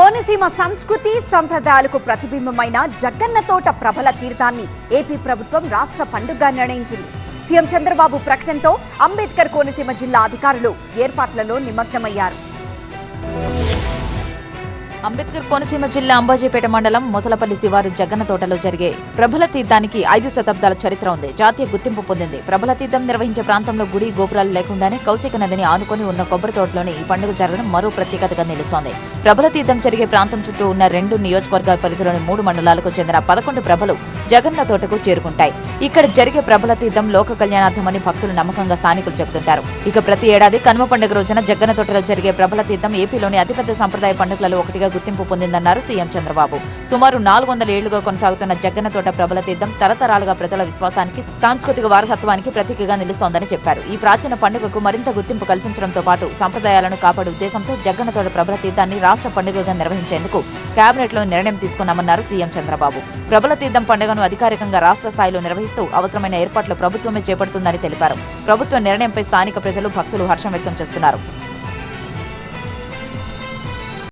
కోనసీమ సంస్కృతి సంప్రదాయాలకు ప్రతిబింబమైన జగన్నతోట ప్రభల ప్రబల తీర్థాన్ని ఏపీ ప్రభుత్వం రాష్ట్ర పండుగగా నిర్ణయించింది. సీఎం చంద్రబాబు ప్రకటనతో అంబేద్కర్ కోనసీమ జిల్లా అధికారులు ఏర్పాట్లలో నిమగ్నమయ్యారు. అంబేద్కర్ కోనసీమ జిల్లా అంబాజీపేట మండలం మొసలపల్లి శివారు జగన్న తోటలో జరిగే ప్రభల తీర్థానికి ఐదు శతాబ్దాల చరిత్ర ఉంది. జాతీయ గుర్తింపు పొందింది. ప్రభల తీర్థం నిర్వహించే ప్రాంతంలో గుడి గోపురాలు లేకుండానే కౌశిక నదిని ఆనుకొని ఉన్న కొబ్బరి తోటలోని ఈ పండుగ జరగడం మరో ప్రత్యేకతగా నిలుస్తోంది. ప్రభల తీర్థం జరిగే ప్రాంతం చుట్టూ ఉన్న రెండు నియోజకవర్గాల పరిధిలోని మూడు మండలాలకు చెందిన పదకొండు ప్రభలు జగన్న తోటకు చేరుకుంటాయి. ఇక్కడ జరిగే ప్రబల తీర్థం లోక కళ్యాణార్థమని భక్తులు నమ్మకంగా స్థానికులు చెబుతుంటారు. ఇక ప్రతి ఏడాది కనుమ పండుగ రోజున జగన్న తోటలో జరిగే ప్రబల తీర్థం ఏపీలోని అతిపెద్ద సంప్రదాయ పండుగలలో ఒకటిగా గుర్తింపు పొందిందన్నారు సీఎం చంద్రబాబు. సుమారు నాలుగు వందల ఏళ్ళుగా కొనసాగుతున్న జగన్న తోట ప్రబల తీర్థం తరతరాలుగా ప్రజల విశ్వాసానికి సాంస్కృతిక వారసత్వానికి ప్రతీకగా నిలుస్తోందని చెప్పారు. ఈ ప్రాచీన పండుగకు మరింత గుర్తింపు కల్పించడంతో పాటు సంప్రదాయాలను కాపాడే ఉద్దేశంతో జగన్న తోట ప్రభల తీర్థాన్ని రాష్ట్ర పండుగగా నిర్వహించేందుకు కేబినెట్లో నిర్ణయం తీసుకున్నామన్నారు సీఎం చంద్రబాబు. ప్రబల తీర్థం పండుగను అధికారికంగా రాష్ట్ర స్థాయిలో నిర్వహిస్తూ అవసరమైన ఏర్పాట్లు ప్రభుత్వమే చేపడుతుందని తెలిపారు. ప్రభుత్వ నిర్ణయంపై స్థానిక ప్రజలు భక్తులు హర్షం వ్యక్తం చేస్తున్నారు.